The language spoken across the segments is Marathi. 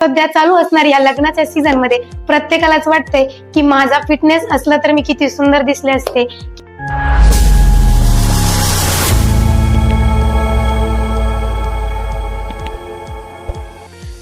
सध्या चालू असणार या लग्नाच्या सीझनमध्ये. प्रत्येकालाच वाटतंय की माझा फिटनेस असला तर मी किती सुंदर दिसले असते.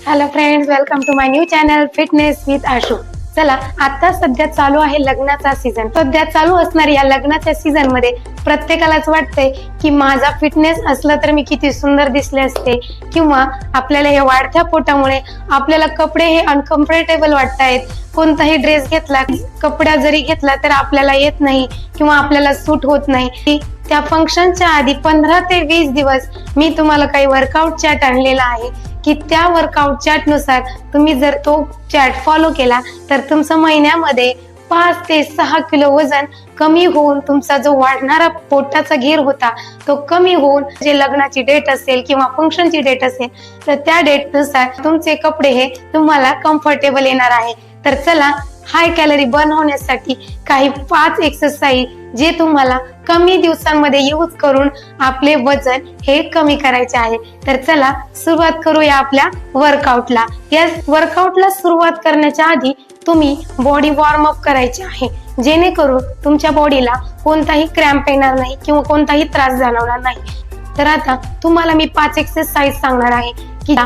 Hello friends welcome to my new channel fitness with Ashu चला आता सध्या चालू आहे लग्नाचा सीझन सध्या चालू असणाऱ्या या लग्नाच्या सीझनमध्ये प्रत्येकालाच वाटतंय की माझा फिटनेस असला तर मी किती सुंदर दिसले असते. किंवा आपल्याला हे वाढत्या पोटामुळे आपल्याला कपडे हे अनकम्फर्टेबल वाटतायत. कोणताही ड्रेस घेतला कपडा जरी घेतला तर आपल्याला येत नाही किंवा आपल्याला सूट होत नाही. त्या फंक्शनच्या आधी पंधरा ते वीस दिवस मी तुम्हाला काही वर्कआउट चॅट आणलेला आहे. की त्या वर्कआउट चॅटनुसार तुम्ही जर तो चॅट फॉलो केला तर तुमचं महिन्यामध्ये पाच ते सहा किलो वजन कमी होऊन तुमचा जो वाढणारा पोटाचा घेर होता तो कमी होऊन जे लग्नाची डेट असेल किंवा फंक्शनची डेट असेल तर त्या डेटनुसार तुमचे कपडे हे तुम्हाला कम्फर्टेबल येणार आहे. तर चला हाय कॅलरी बर्न होण्यासाठी काही पाच एक्सरसाइज जे तुम्हाला कमी दिवसांमध्ये यूज करून आपले वजन हे कमी करायचे आहे. तर चला सुरुवात करूया आपल्या वर्कआउटला या वर्कआउटला सुरुवात करण्याच्या आधी तुम्ही बॉडी वॉर्म अप करायचे आहे. जेणेकरून तुमच्या बॉडीला कोणताही क्रॅम्प येणार नाही किंवा कोणताही त्रास जाणवणार नाही. तर आता तुम्हाला मी पाच एक्सरसाइज सांगणार आहे की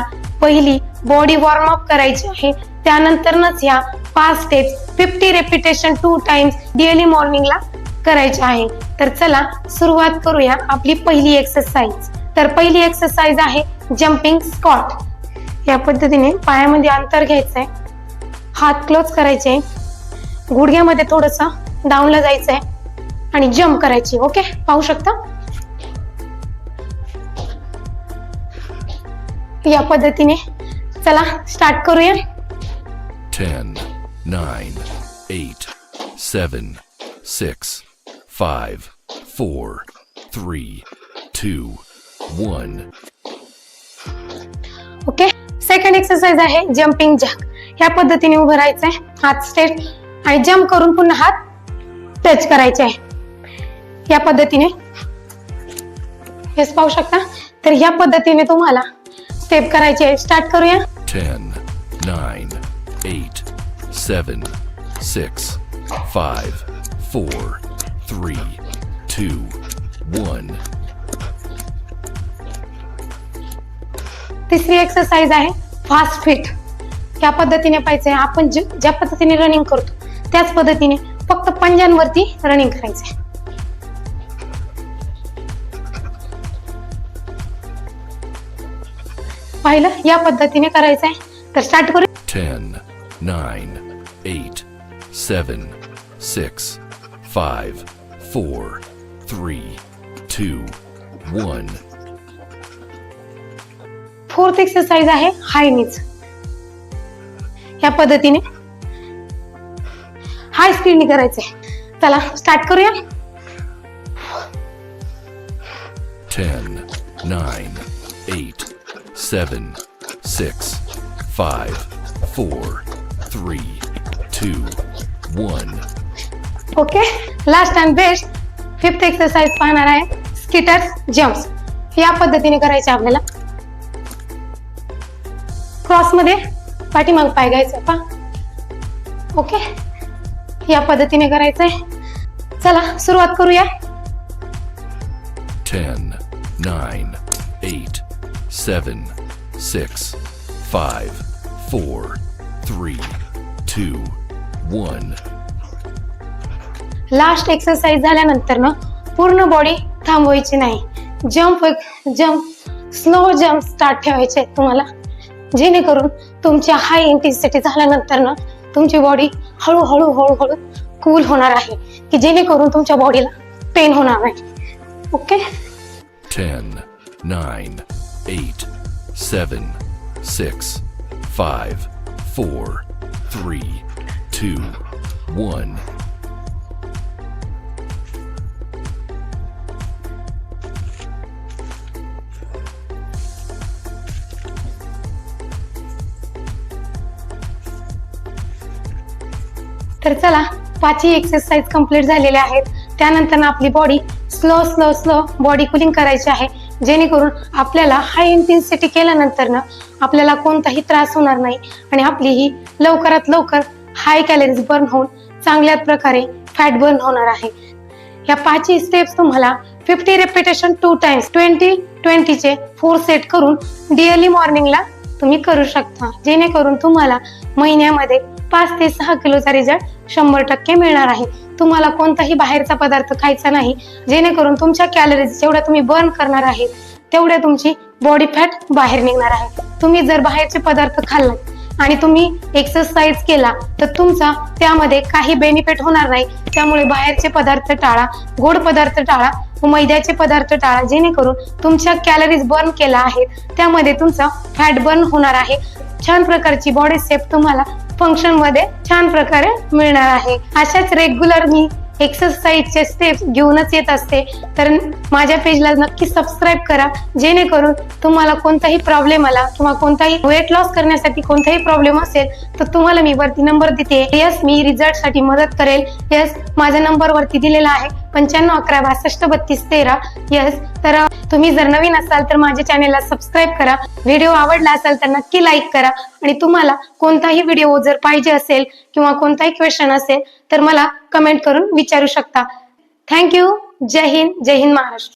पहिली बॉडी वॉर्म अप करायची आहे. त्यानंतरच ह्या पाच steps fifty repetition two times daily मॉर्निंगला करायचे आहे. तर चला सुरुवात करूया आपली पहिली एक्सरसाइज तर पहिली एक्सरसाइज आहे जम्पिंग स्कॉट या पद्धतीने पायामध्ये अंतर घ्यायचंय. हात क्लोज करायचे. गुडघ्यामध्ये थोडस डाऊनला जायचंय. आणि जम्प करायची ओके पाहू शकता? या पद्धतीने चला स्टार्ट करूया. 10, 9, 8, 7, 6, 5, 4, 3, 2, 1. ओके सेकंड एक्सरसाइज आहे जम्पिंग जॅक ह्या पद्धतीने उभं राहायचंय. हात स्ट्रेट आणि जम्प करून पुन्हा हात टच करायचे. आहे या पद्धतीने. हेच पाहू शकता? तर ह्या पद्धतीने तुम्हाला स्टेप करायचे. आहे स्टार्ट करूया. 10, 9, 8, 7, 6, 5, 4, 3, 2, 1. तिसरी एक्सरसाइज आहे फास्ट फिट या पद्धतीने पाहिजे आपण ज- ज्या पद्धतीने रनिंग करतो त्याच पद्धतीने फक्त पंजांवरती रनिंग करायचंय. पाहिलं? या पद्धतीने करायचंय. तर स्टार्ट करू. 10, 9, 8, 7, 6, 5, 4, 3, 2, 1. फोर्थ एक्सरसाइज आहे हाय नीज या पद्धतीने हाय स्पीडने करायचंय चला स्टार्ट करूया 10, 9, 8, 7, 6, 5, 4, 3, 2, 1. Okay last and best fifth exercise पाहणार आहे. स्किटर्स जम्प्स या पद्धतीने करायचे आपल्याला. क्रॉसमध्ये पाठीमाग पाय घ्यायचं पा ओके या पद्धतीने करायचंय. चला सुरुवात करूया. 10, 9, 8, 7, 6, 5, 4, 3, 2, 1. लास्ट एक्सरसाइज झाल्यानंतर ना पूर्ण बॉडी थांबवायची नाही. Jump jump slow jump start ठेवायचे आहेत तुम्हाला. जेणेकरून तुमच्या हाय इंटेन्सिटी झाल्यानंतर ना तुमची बॉडी हळूहळू हळूहळू कूल होणार आहे. की जेणेकरून तुमच्या बॉडीला पेन होणार नाही. ओके 10, 9, 8, 7, 6, 5, 4, 3, 2, 1. तर चला पाचही एक्सरसाइज कंप्लीट झालेल्या आहेत. त्यानंतर आपली body slow slow slow body cooling करायची आहे. जेणेकरून आपल्याला हाय इंटेन्सिटी केल्यानंतर ना आपल्याला कोणताही त्रास होणार नाही आणि आपली ही लवकरात लवकर हाय कॅलरीज बर्न होऊन चांगल्या प्रकारे फॅट बर्न होणार आहे. या पाचही स्टेप्स तुम्हाला fifty repetition two times twenty ट्वेंटीचे four set करून डेली मॉर्निंगला तुम्ही करू शकता. जेणेकरून तुम्हाला महिन्यामध्ये पाच ते सहा किलोचा रिझल्ट शंभर टक्के मिळणार आहे. तुम्हाला कोणताही बाहेरचा पदार्थ खायचा नाही जेणेकरून तुमच्या कॅलरीज जेवढ्या तुम्ही बर्न करणार आहे तेवढ्या तुमची बॉडी फॅट बाहेर निघणार आहे. तुम्ही जर बाहेरचे पदार्थ खाल्लात आणि तुम्ही एक्सरसाइज केला तर तुमचा त्यामध्ये काही बेनिफिट होणार नाही. त्यामुळे बाहेरचे पदार्थ टाळा गोड पदार्थ टाळा मैद्याचे पदार्थ टाळा जेणेकरून तुमच्या कॅलरीज बर्न केला आहे त्यामध्ये तुमचा फॅट बर्न होणार आहे. छान प्रकारची बॉडी शेप तुम्हाला फंक्शनमध्ये छान प्रकारे मिळणार आहे. अशाच रेग्युलर मी एक्सरसाइजचे स्टेप्स घेऊनच येत असते. तर माझ्या पेजला नक्की सबस्क्राईब करा. जेणेकरून तुम्हाला कोणताही प्रॉब्लेम आला किंवा कोणताही वेट लॉस करण्यासाठी कोणताही प्रॉब्लेम असेल तर तुम्हाला मी वरती नंबर देते. यस मी रिझल्टसाठी मदत करेल. यस माझ्या नंबर वरती दिलेला आहे. पंच्याण्णव अकरा बासष्ट बत्तीस तेरा. यस तर तुम्ही जर नवीन असाल तर माझ्या चॅनेलला सबस्क्राईब करा. व्हिडिओ आवडला असेल तर नक्की लाईक करा. आणि तुम्हाला कोणताही व्हिडिओ जर पाहिजे असेल किंवा कोणताही क्वेश्चन असेल तर मला कमेंट करून विचारू शकता. थँक्यू जय हिंद. जय हिंद महाराष्ट्र.